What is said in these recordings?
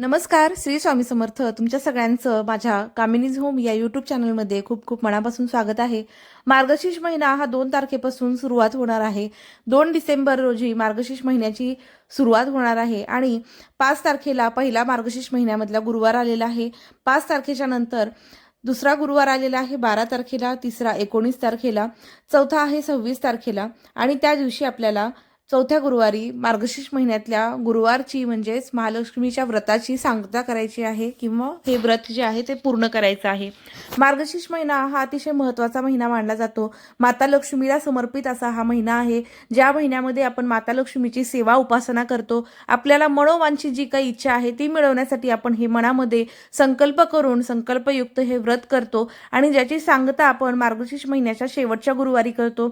नमस्कार श्री स्वामी समर्थ. तुमच्या सगळ्यांचं माझ्या कामिनीज होम या यूट्यूब चॅनलमध्ये खूप खूप मनापासून स्वागत आहे. मार्गशीर्ष महिना हा दोन तारखेपासून सुरुवात होणार आहे. दोन डिसेंबर रोजी मार्गशीर्ष महिन्याची सुरुवात होणार आहे आणि पाच तारखेला पहिला मार्गशीर्ष महिन्यामधला गुरुवार आलेला आहे. पाच तारखेच्या नंतर दुसरा गुरुवार आलेला आहे बारा तारखेला तिसरा एकोणीस तारखेला चौथा आहे सव्वीस तारखेला आणि त्या दिवशी आपल्याला चौथ्या गुरुवारी मार्गशीर्ष महिन्यातल्या गुरुवारची म्हणजेच महालक्ष्मीच्या व्रताची सांगता करायची आहे किंवा हे व्रत जे आहे ते पूर्ण करायचं आहे. मार्गशीर्ष महिना हा अतिशय महत्त्वाचा महिना मानला जातो. माता लक्ष्मीला समर्पित असा हा महिना आहे. ज्या महिन्यामध्ये आपण माता लक्ष्मीची सेवा उपासना करतो आपल्याला मनोवांची जी काही इच्छा आहे ती मिळवण्यासाठी आपण हे मनामध्ये संकल्प करून संकल्पयुक्त हे व्रत करतो आणि ज्याची सांगता आपण मार्गशीर्ष महिन्याच्या शेवटच्या गुरुवारी करतो.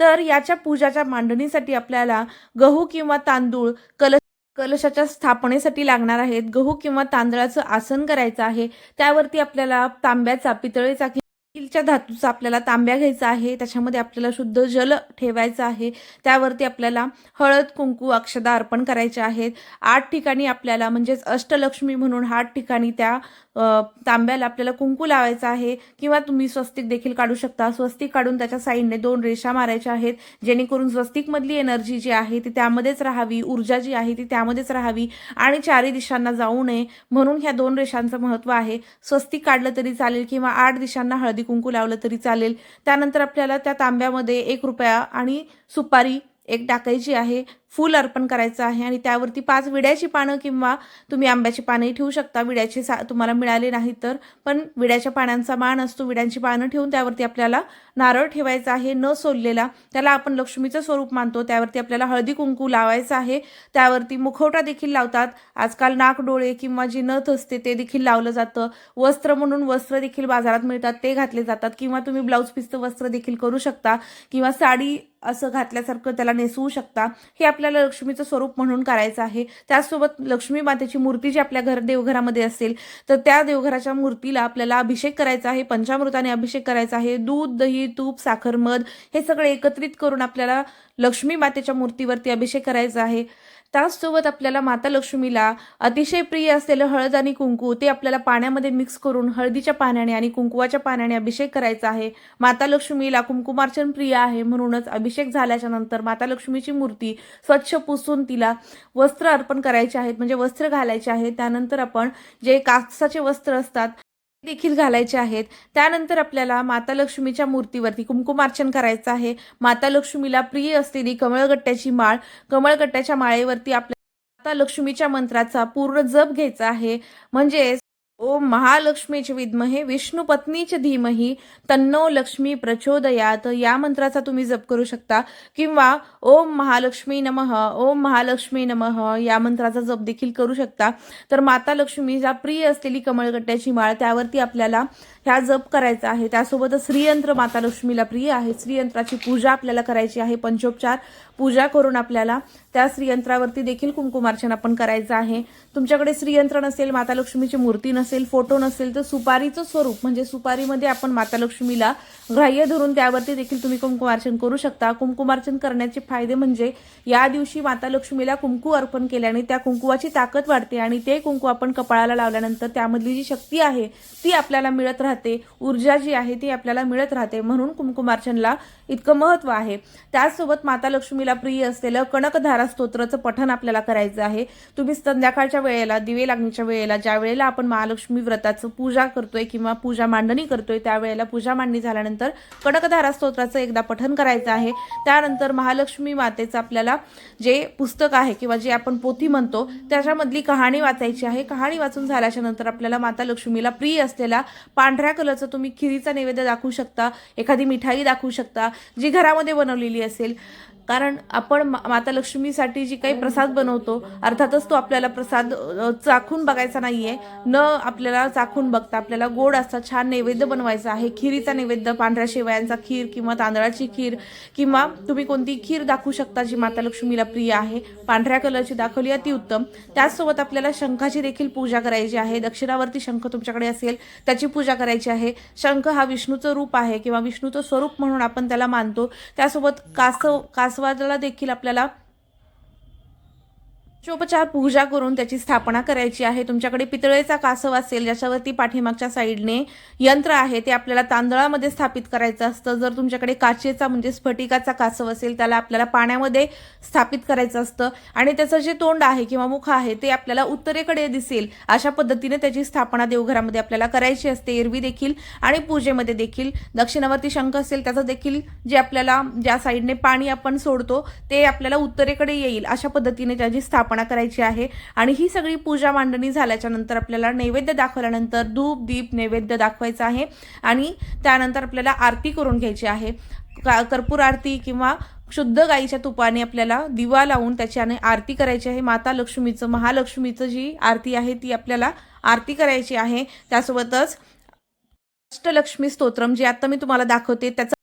तर याच्या पूजाच्या मांडणीसाठी आपल्याला गहू किंवा तांदूळ कलश कलशाच्या स्थापनेसाठी लागणार आहेत. गहू किंवा तांदळाचं आसन करायचं आहे. त्यावरती आपल्याला तांब्याचा पितळेचा स्टीलच्या धातूचा आपल्याला तांब्या घ्यायचा आहे त्याच्यामध्ये आपल्याला शुद्ध जल ठेवायचं आहे त्यावरती आपल्याला हळद कुंकू अक्षदा अर्पण करायचे आहेत. आठ ठिकाणी आपल्याला म्हणजेच अष्टलक्ष्मी म्हणून आठ ठिकाणी त्या तांब्याला आपल्याला कुंकू लावायचा आहे किंवा तुम्ही स्वस्तिक देखील काढू शकता. स्वस्तिक काढून त्याच्या साईडने दोन रेषा मारायच्या आहेत जेणेकरून स्वस्तिकमधली एनर्जी जी आहे ती त्यामध्येच राहावी ऊर्जा जी आहे ती त्यामध्येच राहावी आणि चारही दिशांना जाऊ नये म्हणून ह्या दोन रेषांचं महत्त्व आहे. स्वस्तिक काढलं तरी चालेल किंवा आठ दिशांना हळदी कुंकू लावलं तरी चालेल. त्यानंतर आपल्याला त्या तांब्यामध्ये एक रुपया आणि सुपारी एक टाकायची आहे फूल अर्पण करायचं आहे आणि त्यावरती पाच विड्याची पानं किंवा तुम्ही आंब्याची पानंही ठेवू शकता. विड्याची सा तुम्हाला मिळाले नाही तर. पण विड्याच्या पानांचा मान असतो. विड्यांची पानं ठेवून त्यावरती आपल्याला नारळ ठेवायचा आहे. न सोललेला त्याला आपण लक्ष्मीचं स्वरूप मानतो. त्यावरती आपल्याला हळदी कुंकू लावायचं आहे. त्यावरती मुखवटा देखील लावतात. आजकाल नाक डोळे किंवा जी नथ असते ते देखील लावलं जातं. वस्त्र म्हणून वस्त्र देखील बाजारात मिळतात. ते घातले जातात. किंवा तुम्ही ब्लाऊज पिस्त वस्त्र देखील करू शकता. किंवा साडी असं घातल्यासारखं त्याला नेसवू शकता. हे आपल्याला लक्ष्मीचं स्वरूप म्हणून करायचं आहे. त्याचसोबत लक्ष्मी मातेची मूर्ती जी आपल्या घर देवघरामध्ये असेल तर त्या देवघराच्या मूर्तीला आपल्याला अभिषेक करायचा आहे. पंचामृताने अभिषेक करायचा आहे. दूध दही तूप साखर मध हे सगळे एकत्रित करून आपल्याला लक्ष्मी मातेच्या मूर्तीवरती अभिषेक करायचा आहे. त्याचसोबत आपल्याला माता लक्ष्मीला अतिशय प्रिय असलेलं हळद आणि कुंकू ते आपल्याला पाण्यामध्ये मिक्स करून हळदीच्या पाण्याने आणि कुंकुवाच्या पाण्याने अभिषेक करायचा आहे. माता लक्ष्मीला कुंकुमार्चन प्रिय आहे म्हणूनच अभिषेक झाल्याच्यानंतर माता लक्ष्मीची मूर्ती स्वच्छ पुसून तिला वस्त्र अर्पण करायचे आहेत. म्हणजे वस्त्र घालायचे आहेत त्यानंतर आपण जे कापसाचे वस्त्र असतात देखील घालायचे आहेत. त्यानंतर आपल्याला माता लक्ष्मीच्या मूर्तीवरती कुंकुमार्चन करायचं आहे. माता लक्ष्मीला प्रिय असलेली कमळगट्ट्याची माळ कमळगट्ट्याच्या माळेवरती आपल्या माता लक्ष्मीच्या मंत्राचा पूर्ण जप घ्यायचा आहे. म्हणजेच ओम महालक्ष्मीचे विद्महे विष्णू पत्नीचे धीमही तन्नो लक्ष्मी प्रचोदयात. या मंत्राचा तुम्ही जप करू शकता. किंवा ओम महालक्ष्मी नमः ओम महालक्ष्मी नमः या मंत्राचा जप देखील करू शकता. तर माता लक्ष्मीचा प्रिय असलेली कमळगट्ट्याची माळ त्यावरती आपल्याला ह्या जप करायचा आहे. त्यासोबतच श्रीयंत्र माता लक्ष्मीला प्रिय आहे. श्रीयंत्राची पूजा आपल्याला करायची आहे. पंचोपचार पूजा करून आपल्याला त्या श्रीयंत्रावरती देखील कुंकुमार्चन आपण करायचं आहे. तुमच्याकडे श्रीयंत्र नसेल माता लक्ष्मीची मूर्ती नसेल फोटो नसेल तर सुपारीचं स्वरूप म्हणजे सुपारीमध्ये आपण माता लक्ष्मीला ग्राह्य धरून त्यावरती देखील तुम्ही कुंकुमार्चन करू शकता. कुंकुमार्चन करण्याचे फायदे म्हणजे या दिवशी माता लक्ष्मीला कुंकू अर्पण केल्याने त्या कुंकुवाची ताकद वाढते आणि ते कुंकू आपण कपाळाला लावल्यानंतर त्यामधली जी शक्ती आहे ती आपल्याला मिळत राहते. ऊर्जा जी आहे ती आपल्याला मिळत राहते. म्हणून कुंकुमार्चनला इतकं महत्त्व आहे. त्याचसोबत माता लक्ष्मीला प्रिय असलेलं कणकधारा स्तोत्राचं पठण आपल्याला करायचं आहे. तुम्ही संध्याकाळच्या वेळेला दिवे लागण्याच्या वेळेला ज्या वेळेला आपण महालक्ष्मी व्रताचं पूजा करतोय किंवा पूजा मांडणी करतोय त्यावेळेला पूजा मांडणी झाल्यानंतर कडकधारा स्तोत्राचं एकदा पठण करायचं आहे. त्यानंतर महालक्ष्मी मातेचं आपल्याला जे पुस्तक आहे किंवा जे आपण पोथी म्हणतो त्याच्यामधली कहाणी वाचायची आहे. कहाणी वाचून झाल्याच्यानंतर आपल्याला माता लक्ष्मीला प्रिय असलेला पांढऱ्या कलरचं तुम्ही खिरीचा नैवेद्य दाखवू शकता एखादी मिठाई दाखवू शकता जी घरामध्ये बनवलेली असेल. कारण आपण मा- माता लक्ष्मीसाठी जी काही प्रसाद बनवतो अर्थातच तो आपल्याला प्रसाद चाखून बघायचा नाहीये. न आपल्याला चाखून बघता आपल्याला गोड असा छान नैवेद्य बनवायचा आहे. खिरीचा नैवेद्य पांढऱ्या शेवयांचा खीर किंवा तांदळाची खीर किंवा तुम्ही कोणती खीर दाखवू शकता जी माता लक्ष्मीला प्रिय आहे. पांढऱ्या कलरची दाखवली अति उत्तम. त्याचसोबत आपल्याला शंखाची देखील पूजा करायची आहे. दक्षिणावरती शंख तुमच्याकडे असेल त्याची पूजा करायची आहे. शंख हा विष्णूचं रूप आहे किंवा विष्णूचं स्वरूप म्हणून आपण त्याला मानतो. त्यासोबत कासव कासवाला देखील आपल्याला शोपचार पूजा करून त्याची स्थापना करायची आहे. तुमच्याकडे पितळेचा कासव असेल ज्याच्यावरती पाठीमागच्या साईडने यंत्र आहे ते आपल्याला तांदळामध्ये स्थापित करायचं असतं. जर तुमच्याकडे काचेचा म्हणजे स्फटिकाचा कासव असेल त्याला आपल्याला पाण्यामध्ये स्थापित करायचं असतं. आणि त्याचं जे तोंड आहे किंवा मुख आहे ते आपल्याला उत्तरेकडे दिसेल. अशा पद्धतीने त्याची स्थापना देवघरामध्ये आपल्याला करायची असते. एरवी देखील आणि पूजेमध्ये देखील. दक्षिणावरती शंख असेल त्याचं देखील जे आपल्याला ज्या साईडने पाणी आपण सोडतो ते आपल्याला उत्तरेकडे येईल. अशा पद्धतीने त्याची स्थापना करायची आहे. आणि ही सगळी पूजा मांडणी झाल्याच्यानंतर आपल्याला नैवेद्य दाखवल्यानंतर धूप दीप नैवेद्य दाखवायचा आहे. आणि त्यानंतर आपल्याला आरती करून घ्यायची आहे. का कर्पूर आरती किंवा शुद्ध गाईच्या तुपाने आपल्याला दिवा लावून त्याच्याने आरती करायची आहे. माता लक्ष्मीचं महालक्ष्मीचं जी आरती आहे ती आपल्याला आरती करायची आहे. त्यासोबतच अष्टलक्ष्मी स्तोत्रम जे आता मी तुम्हाला दाखवते त्याचा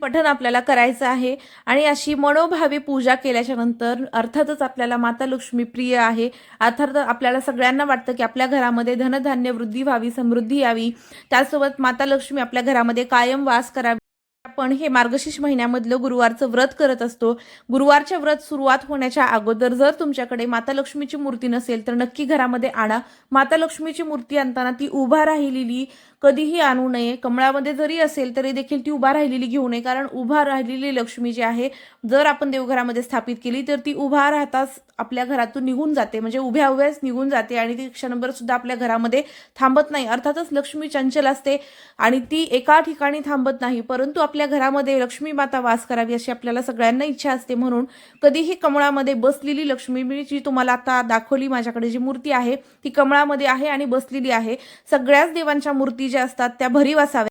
पठण आपल्याला करायचं आहे. आणि अशी मनोभावी पूजा केल्याच्यानंतर अर्थातच आपल्याला माता लक्ष्मी प्रिय आहे. अर्थात आपल्याला सगळ्यांना वाटतं की आपल्या घरामध्ये धनधान्य वृद्धी व्हावी समृद्धी यावी. त्यासोबत माता लक्ष्मी आपल्या घरामध्ये कायम वास करावी. आपण हे मार्गशीर्ष महिन्यामधलं गुरुवारचं व्रत करत असतो. गुरुवारच्या व्रत सुरुवात होण्याच्या अगोदर जर तुमच्याकडे माता लक्ष्मीची मूर्ती नसेल तर नक्की घरामध्ये आणा. माता लक्ष्मीची मूर्ती आणताना ती उभा राहिलेली कधीही आणू नये. कमळामध्ये जरी असेल तरी देखील ती उभा राहिलेली घेऊ नये. कारण उभा राहिलेली लक्ष्मी जी आहे जर आपण देवघरामध्ये स्थापित केली तर ती उभा राहताच आपल्या घरातून निघून जाते. म्हणजे उभ्या उभ्याच निघून जाते आणि ती क्षणभर सुद्धा आपल्या घरामध्ये थांबत नाही. अर्थातच लक्ष्मी चंचल असते आणि ती एका ठिकाणी थांबत नाही. परंतु आपल्या घरामध्ये लक्ष्मी माता वास करावी अशी आपल्याला सगळ्यांना इच्छा असते. म्हणून कधीही कमळामध्ये बसलेली लक्ष्मी मी जी तुम्हाला आता दाखवली माझ्याकडे जी मूर्ती आहे ती कमळामध्ये आहे आणि बसलेली आहे. सगळ्याच देवांच्या मूर्ती ज्या असतात त्या भरीव असाव्या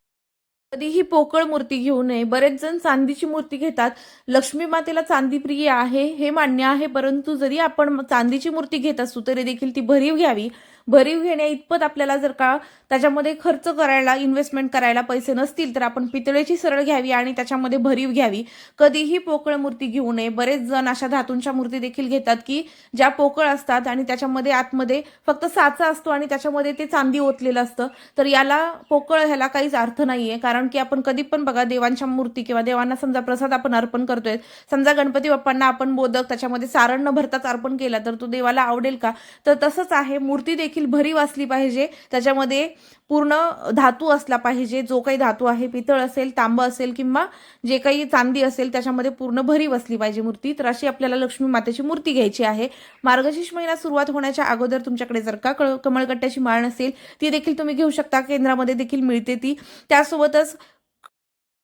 कधीही पोकळ मूर्ती घेऊ नये. बरेच जण चांदीची मूर्ती घेतात. लक्ष्मी मातेला चांदी प्रिय आहे हे मान्य आहे परंतु जरी आपण चांदीची मूर्ती घेत असू तरी देखील ती भरीव घ्यावी. भरीव घेण्या इतपत आपल्याला जर का त्याच्यामध्ये खर्च करायला इन्व्हेस्टमेंट करायला पैसे नसतील तर आपण पितळेची सरळ घ्यावी आणि त्याच्यामध्ये भरीव घ्यावी. कधीही पोकळ मूर्ती घेऊ नये. बरेच जण अशा धातूंच्या मूर्ती देखील घेतात की ज्या पोकळ असतात आणि त्याच्यामध्ये आतमध्ये फक्त साचा असतो आणि त्याच्यामध्ये ते चांदी ओतलेलं असतं. तर याला पोकळ ह्याला काहीच अर्थ नाहीये. कारण की आपण कधी पण बघा देवांच्या मूर्ती किंवा देवांना समजा प्रसाद आपण अर्पण करतोय. समजा गणपती बाप्पांना आपण बोदक त्याच्यामध्ये सारण न भरताच अर्पण केला तर तो देवाला आवडेल का? तर तसंच आहे. मूर्ती देखील देखील भरीव असली पाहिजे. त्याच्यामध्ये पूर्ण धातू असला पाहिजे. जो काही धातू आहे पितळ असेल तांब असेल किंवा जे काही चांदी असेल त्याच्यामध्ये पूर्ण भरीव असली पाहिजे मूर्ती. तर अशी आपल्याला लक्ष्मी मातेची मूर्ती घ्यायची आहे. मार्गशीर्ष महिना सुरुवात होण्याच्या अगोदर तुमच्याकडे जर का कळ कमळगट्ट्याची माळ नसेल ती देखील तुम्ही घेऊ शकता. केंद्रामध्ये देखील मिळते ती. त्यासोबतच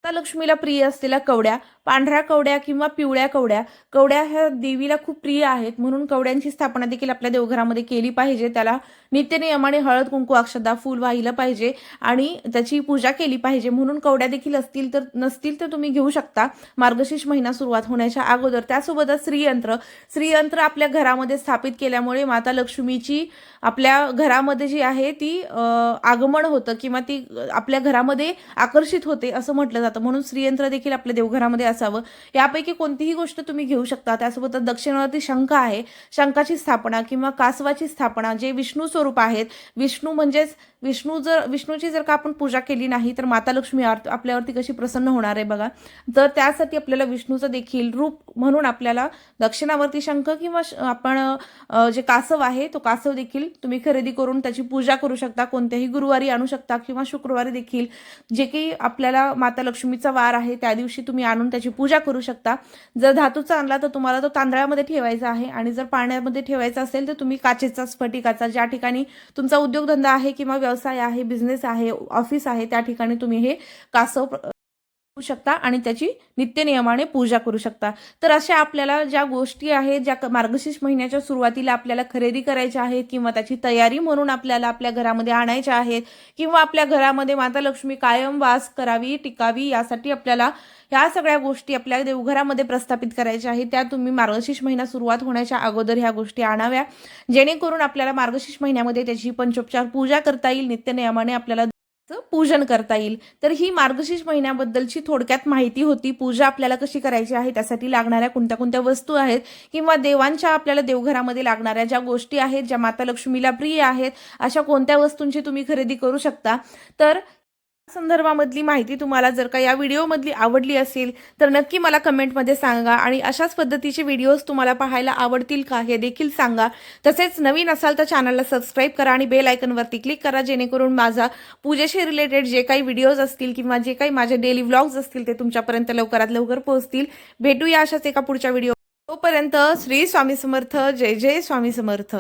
लक्ष्मीला प्रिय असलेल्या कवड्या पांढऱ्या कवड्या किंवा पिवळ्या कवड्या. कवड्या ह्या देवीला खूप प्रिय आहेत. म्हणून कवड्यांची स्थापना देखील आपल्या देवघरामध्ये केली पाहिजे. त्याला नित्यनियमाने हळद कुंकू अक्षदा फूल वाहिलं पाहिजे आणि त्याची पूजा केली पाहिजे. म्हणून कवड्या देखील असतील तर नसतील तर तुम्ही घेऊ शकता. मार्गशीर्ष महिना सुरुवात होण्याच्या अगोदर. त्यासोबतच श्रीयंत्र. श्रीयंत्र आपल्या घरामध्ये स्थापित केल्यामुळे माता लक्ष्मीची आपल्या घरामध्ये जी आहे ती आगमन होतं किंवा ती आपल्या घरामध्ये आकर्षित होते असं म्हटलं जातं. म्हणून श्रीयंत्र देखील आपल्या देवघरामध्ये असावं. यापैकी कोणतीही गोष्ट तुम्ही घेऊ शकता. त्यासोबतच दक्षिणावरती शंख आहे. शंखाची स्थापना किंवा कासवाची स्थापना जे विष्णू स्वरूप आहेत. विष्णू म्हणजेच विष्णू जर विष्णूची जर का आपण पूजा केली नाही तर माता लक्ष्मी आर- आपल्यावरती कशी प्रसन्न होणार आहे बघा. तर त्यासाठी आपल्याला विष्णूचं देखील रूप म्हणून आपल्याला दक्षिणावर्ती शंख किंवा श- आपण जे कासव आहे तो कासव देखील तुम्ही खरेदी करून त्याची पूजा करू शकता. कोणत्याही गुरुवारी आणू शकता किंवा शुक्रवारी देखील. जे काही आपल्याला माता लक्ष्मीचा वार आहे त्या दिवशी तुम्ही आणून त्याची पूजा करू शकता. जर धातूचा आणला तर तुम्हाला तो तांदळामध्ये ठेवायचा आहे आणि जर पाण्यामध्ये ठेवायचा असेल तर तुम्ही काचेचा स्फटिकाचा ज्या ठिकाणी तुमचा उद्योगधंदा आहे किंवा व्यवसाय आहे बिझनेस आहे ऑफिस आहे त्या ठिकाणी तुम्ही हे कासव शकता आणि त्याची नित्यनियमाने पूजा करू शकता. तर अशा आपल्याला ज्या गोष्टी आहेत ज्या मार्गशीर्ष महिन्याच्या सुरुवातीला आपल्याला खरेदी करायच्या आहेत किंवा त्याची तयारी म्हणून आपल्याला आपल्या घरामध्ये आणायच्या आहेत किंवा आपल्या घरामध्ये माता लक्ष्मी कायम वास करावी टिकावी यासाठी आपल्याला ह्या सगळ्या गोष्टी आपल्या देवघरामध्ये प्रस्थापित करायच्या आहेत. त्या तुम्ही मार्गशीर्ष महिना सुरुवात होण्याच्या अगोदर ह्या गोष्टी आणाव्या. जेणेकरून आपल्याला मार्गशीर्ष महिन्यामध्ये त्याची पंचोपचार पूजा करता येईल. नित्यनियमाने आपल्याला पूजन करता येईल. तर ही मार्गशीर्ष महिन्याबद्दलची थोडक्यात माहिती होती. पूजा आपल्याला कशी करायची आहे त्यासाठी लागणाऱ्या कोणत्या कोणत्या वस्तू आहेत किंवा देवांच्या आपल्याला देवघरामध्ये लागणाऱ्या ज्या गोष्टी आहेत ज्या माता लक्ष्मीला प्रिय आहेत अशा कोणत्या वस्तूंची तुम्ही खरेदी करू शकता. तर संदर्भामधली माहिती तुम्हाला जर का या व्हिडिओमधली आवडली असेल तर नक्की मला कमेंटमध्ये सांगा आणि अशाच पद्धतीचे व्हिडिओज तुम्हाला पाहायला आवडतील का हे देखील सांगा. तसेच नवीन असाल तर चॅनलला सबस्क्राईब करा आणि बेल आयकनवरती क्लिक करा जेणेकरून माझा पूजेशी रिलेटेड जे काही व्हिडिओज असतील किंवा जे काही माझे डेली व्लॉग्स असतील ते तुमच्यापर्यंत लवकरात लवकर पोहोचतील. भेटूया अशाच एका पुढच्या व्हिडिओ तोपर्यंत श्री स्वामी समर्थ जय जय स्वामी समर्थ.